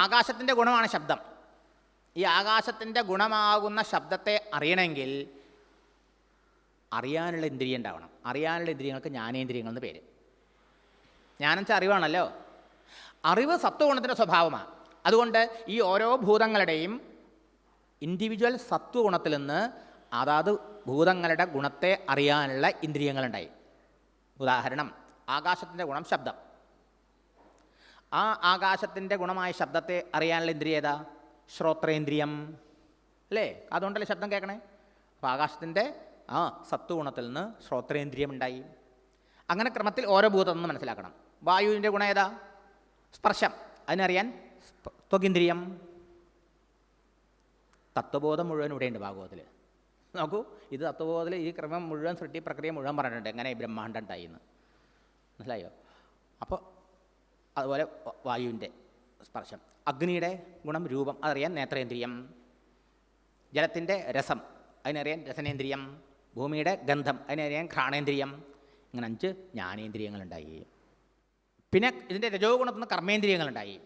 ആകാശത്തിന്റെ ഗുണമാണ് ശബ്ദം. ഈ ആകാശത്തിന്റെ ഗുണമാകുന്ന ശബ്ദത്തെ അറിയണമെങ്കിൽ അറിയാനുള്ള ഇന്ദ്രിയം ഉണ്ടാവണം. അറിയാനുള്ള ഇന്ദ്രിയങ്ങൾക്ക് ജ്ഞാനേന്ദ്രിയങ്ങൾ എന്ന് പേര്. ജ്ഞാനം വെച്ചാൽ അറിവാണല്ലോ. അറിവ് സത്വഗുണത്തിന്റെ സ്വഭാവമാണ്. അതുകൊണ്ട് ഈ ഓരോ ഭൂതങ്ങളുടെയും ഇൻഡിവിജ്വൽ സത്വഗുണത്തിൽ നിന്ന് അതാത് ഭൂതങ്ങളുടെ ഗുണത്തെ അറിയാനുള്ള ഇന്ദ്രിയങ്ങളുണ്ടായി. ഉദാഹരണം ആകാശത്തിന്റെ ഗുണം ശബ്ദം. ആ ആകാശത്തിന്റെ ഗുണമായ ശബ്ദത്തെ അറിയാനുള്ള ഇന്ദ്രിയ ഏതാ ശ്രോത്രേന്ദ്രിയം. അല്ലേ? അതുകൊണ്ടല്ലേ ശബ്ദം കേൾക്കണേ? അപ്പോൾ ആകാശത്തിന്റെ ആ സത്വഗുണത്തിൽ നിന്ന് ശ്രോത്രേന്ദ്രിയം ഉണ്ടായി. അങ്ങനെ ക്രമത്തിൽ ഓരോ ഭൂതം എന്ന് മനസ്സിലാക്കണം. വായുവിന്റെ ഗുണം ഏതാ? സ്പർശം. അതിനറിയാൻ ത്വകിന്ദ്രിയം തത്വബോധം മുഴുവൻ ഇവിടെയുണ്ട് ഭാഗവതത്തിൽ നോക്കൂ ഇത് തത്വബോധത്തിൽ ഈ ക്രമം മുഴുവൻ സൃഷ്ടി പ്രക്രിയ മുഴുവൻ പറഞ്ഞിട്ടുണ്ട്. എങ്ങനെ ബ്രഹ്മാണ്ടം എന്ന്. മനസ്സിലായോ? അപ്പോൾ അതുപോലെ വായുവിന്റെ സ്പർശം. അഗ്നിയുടെ ഗുണം രൂപം അതറിയാൻ നേത്രേന്ദ്രിയം. ജലത്തിന്റെ രസം അതിനറിയാൻ രസനേന്ദ്രിയം. ഭൂമിയുടെ ഗന്ധം അതിനറിയാൻ ഘ്രാണേന്ദ്രിയം. ഇങ്ങനെ അഞ്ച് ജ്ഞാനേന്ദ്രിയങ്ങളുണ്ടായി. പിന്നെ ഇതിന്റെ രജോ ഗുണത്തിൽ നിന്ന് കർമ്മേന്ദ്രിയങ്ങളുണ്ടായി.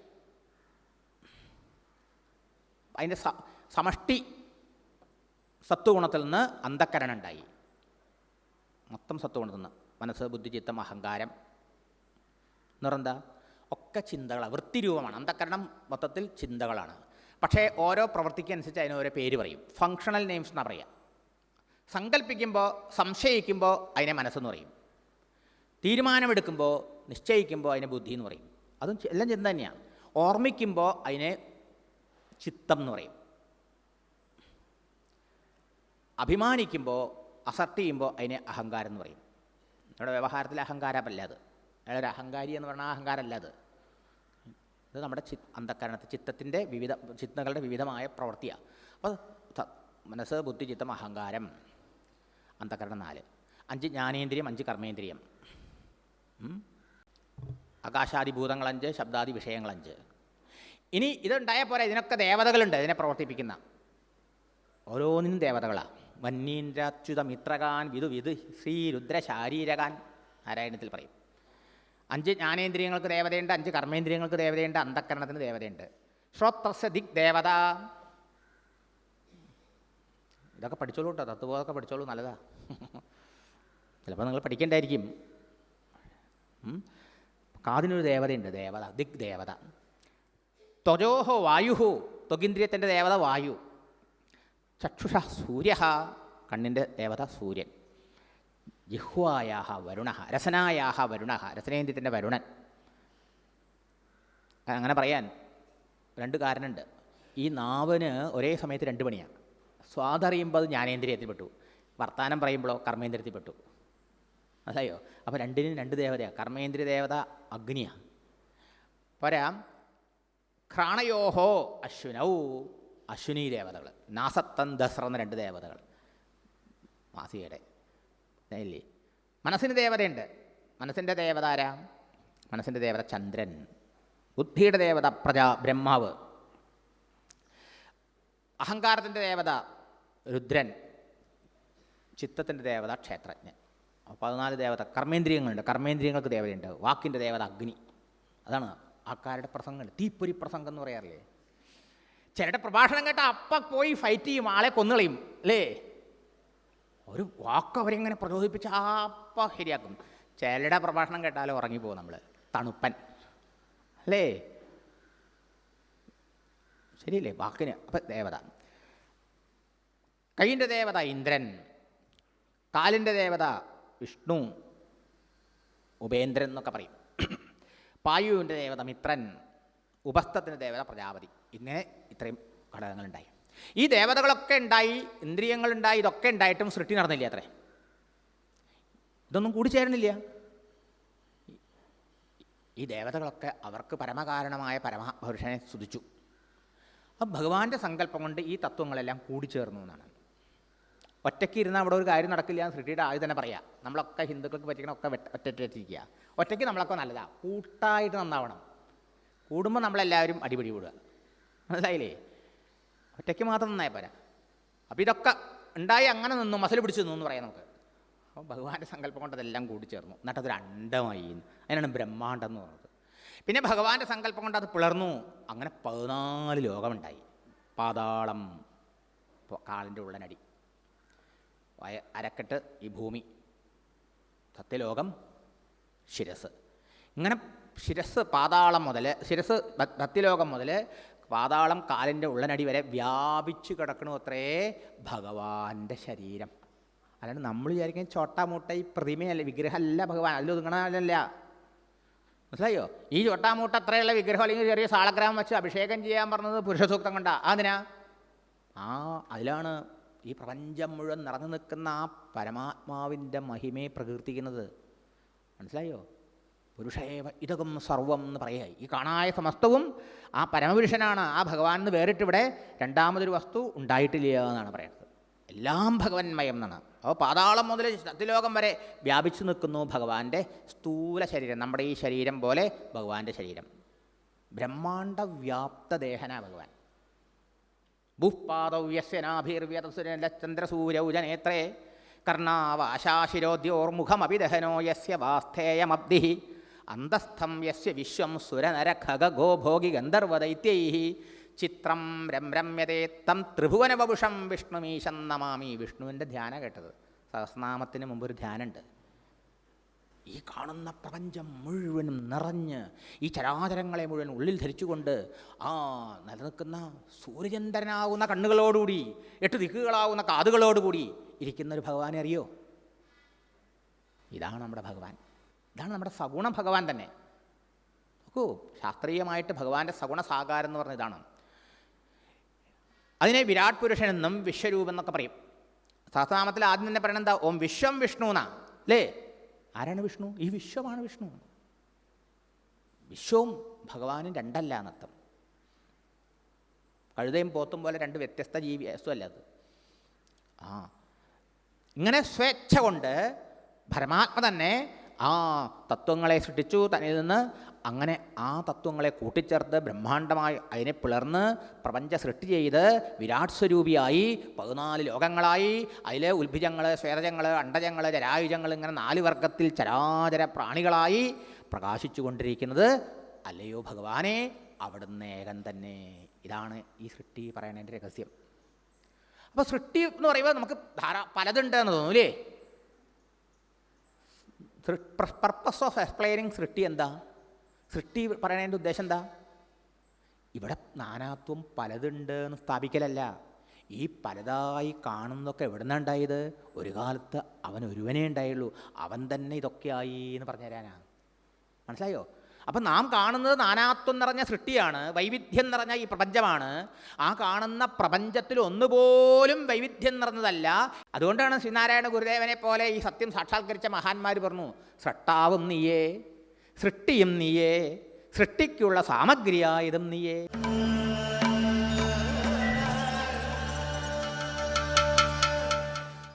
അതിന്റെ സമഷ്ടി സത്വഗുണത്തിൽ നിന്ന് അന്ധക്കരണം ഉണ്ടായി മൊത്തം സത്വഗുണത്തിൽ നിന്ന് മനസ്സ് ബുദ്ധി ചിത്തം അഹങ്കാരം. നിറന്താ ഒക്കെ ചിന്തകളാണ് വൃത്തിരൂപമാണ്. അന്ധകരണം മൊത്തത്തിൽ ചിന്തകളാണ്. പക്ഷേ ഓരോ പ്രവൃത്തിക്കനുസരിച്ച് അതിന് ഓരോ പേര് പറയും. ഫങ്ഷണൽ നെയിംസ് എന്ന് പറയുക സങ്കല്പിക്കുമ്പോൾ സംശയിക്കുമ്പോൾ അതിനെ മനസ്സെന്ന് പറയും. തീരുമാനമെടുക്കുമ്പോൾ നിശ്ചയിക്കുമ്പോൾ അതിനെ ബുദ്ധി എന്ന് പറയും. അതും എല്ലാം ചിന്ത തന്നെയാണ് ഓർമ്മിക്കുമ്പോൾ അതിനെ ചിത്തം എന്ന് പറയും. അഭിമാനിക്കുമ്പോൾ അസർട്ട് ചെയ്യുമ്പോൾ അതിനെ അഹങ്കാരം എന്ന് പറയും. നമ്മുടെ വ്യവഹാരത്തിൽ അഹങ്കാരമല്ല അത്. അയാളൊരു അഹങ്കാരി എന്ന് പറഞ്ഞാൽ അഹങ്കാരമല്ല അത്. ഇത് നമ്മുടെ ചി അന്ധക്കരണത്തെ ചിത്തത്തിന്റെ വിവിധ ചിന്തകളുടെ വിവിധമായ പ്രവൃത്തിയാണ് അപ്പോൾ മനസ്സ് ബുദ്ധി ചിത്തം അഹങ്കാരം അന്ധക്കരണം നാല്. അഞ്ച് ജ്ഞാനേന്ദ്രിയം അഞ്ച് കർമ്മേന്ദ്രിയം. ആകാശാദിഭൂതങ്ങൾ അഞ്ച് ശബ്ദാദി ശബ്ദാദി വിഷയങ്ങളഞ്ച് ഇനി ഇതുണ്ടായ പോലെ ഇതിനൊക്കെ ദേവതകളുണ്ട് ഇതിനെ പ്രവർത്തിപ്പിക്കുന്ന. ഓരോന്നിനും ദേവതകളാണ് വന്യീന്ദ്രാച്യുത മിത്രകാൻ വിധു വിധു ശ്രീ നാരായണത്തിൽ പറയും. അഞ്ച് ജ്ഞാനേന്ദ്രിയങ്ങൾക്ക് ദേവതയുണ്ട് അഞ്ച് കർമ്മേന്ദ്രിയങ്ങൾക്ക് ദേവതയുണ്ട് അന്ധക്കരണത്തിന് ദേവതയുണ്ട്. ശ്രോത്രസ്യ ദിക് ദേവത. ഇതൊക്കെ പഠിച്ചോളൂ കേട്ടോ തത്വബോധമൊക്കെ പഠിച്ചോളൂ നല്ലതാ. ചിലപ്പോൾ നിങ്ങൾ പഠിക്കേണ്ടായിരിക്കും. കാതിനൊരു ദേവതയുണ്ട് ദേവത ദിക് ദേവത. ത്വജോഹോ വായുഹോ ത്വഗിന്ദ്രിയത്തിന്റെ ദേവത വായു. ചക്ഷുഷ സൂര്യ കണ്ണിന്റെ ദേവത സൂര്യൻ. ജിഹ്വായാഹ വരുണ രസനായാഹ വരുണ രസനേന്ദ്രിയത്തിന്റെ വരുണൻ. അങ്ങനെ പറയാൻ രണ്ട് കാരണമുണ്ട്. ഈ നാവിന് ഒരേ സമയത്ത് രണ്ട് പണിയാണ് സ്വാദറിയുമ്പോൾ അത് ജ്ഞാനേന്ദ്രിയത്തിൽ പെട്ടു. വർത്തമാനം പറയുമ്പോഴോ കർമ്മേന്ദ്രിയത്തിൽ പെട്ടു. അതായോ? അപ്പോൾ രണ്ടിനും രണ്ട് ദേവതയാണ് കർമ്മേന്ദ്രിയ ദേവത അഗ്നിയാണ് പോരാ. ഘ്രാണയോഹോ അശ്വിനൗ. അശ്വിനി ദേവതകൾ നാസത്തൻ ദസ്ര എന്ന രണ്ട് ദേവതകൾ മാസികയുടെ ഇല്ലേ മനസ്സിന് ദേവതയുണ്ട്. മനസ്സിന്റെ ദേവത ആരാ? മനസ്സിന്റെ ദേവത ചന്ദ്രൻ. ബുദ്ധിയുടെ ദേവത പ്രജാ ബ്രഹ്മാവ്. അഹങ്കാരത്തിന്റെ ദേവത രുദ്രൻ. ചിത്തത്തിന്റെ ദേവത ക്ഷേത്രജ്ഞൻ. പതിനാല് ദേവത കർമ്മേന്ദ്രിയങ്ങളുണ്ട്. കർമ്മേന്ദ്രിയങ്ങൾക്ക് ദേവതയുണ്ട്. വാക്കിന്റെ ദേവത അഗ്നി. അതാണ് ആൾക്കാരുടെ പ്രസംഗങ്ങൾ. തീപ്പൊരി പ്രസംഗം എന്ന് പറയാറില്ലേ? ചിലരുടെ പ്രഭാഷണം കേട്ട അപ്പം പോയി ഫൈറ്റ് ചെയ്യും. ആളെ കൊന്നുകളയും അല്ലേ? ഒരു വാക്ക് അവരെങ്ങനെ പ്രചോദിപ്പിച്ച് അപ്പം ശരിയാക്കും. ചേലയുടെ പ്രഭാഷണം കേട്ടാലും ഉറങ്ങിപ്പോകും നമ്മൾ തണുപ്പൻ. അല്ലേ? ശരിയല്ലേ? വാക്കിന്. അപ്പം ദേവത. കൈയിന്റെ ദേവത ഇന്ദ്രൻ. കാലിന്റെ ദേവത വിഷ്ണു. ഉപേന്ദ്രൻ എന്നൊക്കെ പറയും. പായുവിന്റെ ദേവത മിത്രൻ. ഉപസ്ഥത്തിന്റെ ദേവത പ്രജാപതി. ഇങ്ങനെ ഇത്രയും ഘടകങ്ങളുണ്ടായി. ഈ ദേവതകളൊക്കെ ഉണ്ടായി ഇന്ദ്രിയങ്ങളുണ്ടായി ഇതൊക്കെ ഉണ്ടായിട്ടും സൃഷ്ടി നടന്നില്ല അത്രേ? ഇതൊന്നും കൂടി ചേരുന്നില്ല. ഈ ദേവതകളൊക്കെ അവർക്ക് പരമകാരണമായ പരമപുരുഷനെ സ്തുതിച്ചു. അപ്പം ഭഗവാന്റെ സങ്കല്പം കൊണ്ട് ഈ തത്വങ്ങളെല്ലാം കൂടിച്ചേർന്നു എന്നാണ്. ഒറ്റയ്ക്ക് ഇരുന്നാൽ അവിടെ ഒരു കാര്യം നടക്കില്ല എന്ന് സൃഷ്ടിയുടെ ആദ്യം തന്നെ പറയാം. നമ്മളൊക്കെ ഹിന്ദുക്കൾക്ക് പറ്റിക്കണ ഒക്കെ ഒറ്റയ്ക്കിരിക്കുക ഒറ്റയ്ക്ക് നമ്മളൊക്കെ നല്ലതാണ് കൂട്ടായിട്ട് നന്നാവണം. കൂടുമ്പോൾ നമ്മളെല്ലാവരും അടിപിടി കൂടുക. മനസ്സിലായില്ലേ? ഒറ്റയ്ക്ക് മാത്രം നന്നായി പോരാ. അപ്പോൾ ഇതൊക്കെ ഉണ്ടായി അങ്ങനെ നിന്നു മസിൽ പിടിച്ചു നിന്നു എന്ന് പറയാം നമുക്ക്. അപ്പോൾ ഭഗവാന്റെ സങ്കല്പം കൊണ്ട് അതെല്ലാം കൂടി ചേർന്നു. എന്നിട്ട് അതൊരു അണ്ടമായി അതിനാണ് ബ്രഹ്മാണ്ടം എന്ന് പറഞ്ഞത്. പിന്നെ ഭഗവാന്റെ സങ്കല്പം കൊണ്ട് അത് പിളർന്നു. അങ്ങനെ പതിനാല് ലോകമുണ്ടായി. പാതാളം കാലിന്റെ ഉള്ളനടി. വയ അരക്കെട്ട് ഈ ഭൂമി. സത്യലോകം ശിരസ്. ഇങ്ങനെ ശിരസ് പാതാളം മുതൽ ശിരസ് സത്യലോകം മുതൽ പാതാളം കാലിന്റെ ഉള്ളനടി വരെ വ്യാപിച്ചു കിടക്കണു അത്രേ ഭഗവാന്റെ ശരീരം. അല്ലാണ്ട് നമ്മൾ വിചാരിക്കും ചോട്ട മൂട്ട ഈ പ്രതിമയല്ല വിഗ്രഹമല്ല ഭഗവാൻ അതിലൊതുങ്ങണമല്ല മനസ്സിലായോ? ഈ ചോട്ടാമൂട്ട അത്രയുള്ള വിഗ്രഹം അല്ലെങ്കിൽ ചെറിയ സാളഗ്രാമം വെച്ച് അഭിഷേകം ചെയ്യാൻ പറഞ്ഞത് പുരുഷസൂക്തം കൊണ്ടാ. അതിനാ ആ അതിലാണ് ഈ പ്രപഞ്ചം മുഴുവൻ നിറഞ്ഞു നിൽക്കുന്ന ആ പരമാത്മാവിന്റെ മഹിമയെ പ്രകീർത്തിക്കുന്നത്. മനസ്സിലായോ? പുരുഷേവ ഇതകം സർവം എന്ന് പറയുക. ഈ കാണായ സമസ്തവും ആ പരമപുരുഷനാണ്. ആ ഭഗവാൻ എന്ന് വേറിട്ടിവിടെ രണ്ടാമതൊരു വസ്തു ഉണ്ടായിട്ടില്ല എന്നാണ് പറയുന്നത്. എല്ലാം ഭഗവന്മയം എന്നാണ്. അപ്പോൾ പാതാളം മുതൽ സത്യലോകം വരെ വ്യാപിച്ചു നിൽക്കുന്നു ഭഗവാന്റെ സ്ഥൂല ശരീരം. നമ്മുടെ ഈ ശരീരം പോലെ ഭഗവാന്റെ ശരീരം. ബ്രഹ്മാണ്ട വ്യാപ്ത ദേഹന ഭഗവാൻ ഭൂപ്പാദവ്യസ്യനാഭിർവ്യതസുരചന്ദ്രസൂരൗജനേത്രേ കർണാവാശാശിരോദ്യോർമുഖമഭിദഹനോ യസ്യ വാസ്ഥേയമബ്ധി അന്തസ്ഥം യസ്യ വിശ്വം സുരനരഖഗോ ഭോഗി ഗന്ധർവദൈത്യൈ ചിത്രം രംരമ്യതേ തം ത്രിഭുവനവപുഷം വിഷ്ണുമീശം നമാമി. വിഷ്ണുവിന്റെ ധ്യാനം കേട്ടത്. സഹസ്രനാമത്തിന് മുമ്പ് ഒരു ധ്യാനമുണ്ട് ഈ കാണുന്ന പ്രപഞ്ചം മുഴുവനും നിറഞ്ഞ് ഈ ചരാചരങ്ങളെ മുഴുവൻ ഉള്ളിൽ ധരിച്ചുകൊണ്ട് ആ നിലനിൽക്കുന്ന സൂര്യചന്ദ്രനാകുന്ന കണ്ണുകളോടുകൂടി എട്ട് ദിക്കുകളാവുന്ന കാതുകളോടുകൂടി ഇരിക്കുന്നൊരു ഭഗവാനെ അറിയോ? ഇതാണ് നമ്മുടെ ഭഗവാൻ. ഇതാണ് നമ്മുടെ സഗുണ ഭഗവാൻ തന്നെ. നോക്കൂ ശാസ്ത്രീയമായിട്ട് ഭഗവാന്റെ സഗുണ സാകാരം എന്ന് പറഞ്ഞ ഇതാണ്. അതിനെ വിരാട് പുരുഷൻ എന്നും വിശ്വരൂപം എന്നൊക്കെ പറയും. സഹസ്രനാമത്തിൽ ആദ്യം തന്നെ പറയണത് എന്താ? ഓം വിശ്വം വിഷ്ണു എന്നാ. അല്ലേ? ആരാണ് വിഷ്ണു? ഈ വിശ്വമാണ് വിഷ്ണു. വിശ്വവും ഭഗവാനും രണ്ടല്ല എന്നർത്ഥം. കഴുതയും പോത്തും പോലെ രണ്ട് വ്യത്യസ്ത ജീവി വസ്തുവല്ല അത്? ആ. ഇങ്ങനെ സ്വേച്ഛ കൊണ്ട് പരമാത്മ തന്നെ ആ തത്വങ്ങളെ സൃഷ്ടിച്ചു. തന്നിൽ നിന്ന് അങ്ങനെ ആ തത്വങ്ങളെ കൂട്ടിച്ചേർത്ത് ബ്രഹ്മാണ്ടമായി അതിനെ പിളർന്ന് പ്രപഞ്ച സൃഷ്ടി ചെയ്ത് വിരാട് സ്വരൂപിയായി പതിനാല് ലോകങ്ങളായി. അതിലെ ഉത്ഭിജങ്ങൾ സ്വേതജങ്ങൾ അണ്ടജങ്ങൾ ജരായുജങ്ങൾ ഇങ്ങനെ നാല് വർഗത്തിൽ ചരാചര പ്രാണികളായി പ്രകാശിച്ചു കൊണ്ടിരിക്കുന്നത് അല്ലയോ ഭഗവാനെ അവിടുന്ന് ഏകൻ തന്നെ. ഇതാണ് ഈ സൃഷ്ടി പറയണതിന്റെ രഹസ്യം. അപ്പോൾ സൃഷ്ടി എന്ന് പറയുമ്പോൾ നമുക്ക് ധാരാ പലതുണ്ടെന്ന് തോന്നൂലേ പർപ്പസ് ഓഫ് എക്സ്പ്ലെയിനിങ് സൃഷ്ടി എന്താ? സൃഷ്ടി പറയണതിന്റെ ഉദ്ദേശം എന്താ? ഇവിടെ നാനാത്വം പലതുണ്ട് എന്ന് സ്ഥാപിക്കലല്ല. ഈ പലതായി കാണുന്നതൊക്കെ എവിടെ നിന്നാണ് ഉണ്ടായത്? ഒരു കാലത്ത് അവൻ ഒരുവനേ ഉണ്ടായുള്ളൂ. അവൻ തന്നെ ഇതൊക്കെയായി എന്ന് പറഞ്ഞു തരാനാണ് മനസ്സിലായോ? അപ്പം നാം കാണുന്നത് നാനാത്വം നിറഞ്ഞ സൃഷ്ടിയാണ് വൈവിധ്യം നിറഞ്ഞ ഈ പ്രപഞ്ചമാണ്. ആ കാണുന്ന പ്രപഞ്ചത്തിൽ ഒന്നുപോലും വൈവിധ്യം നിറഞ്ഞതല്ല. അതുകൊണ്ടാണ് ശ്രീനാരായണ ഗുരുദേവനെ പോലെ ഈ സത്യം സാക്ഷാത്കരിച്ച മഹാന്മാർ പറഞ്ഞു സൃഷ്ടാവും നീയേ സൃഷ്ടിയും നീയേ സൃഷ്ടിക്കുള്ള സാമഗ്രിയായതും നീയേ.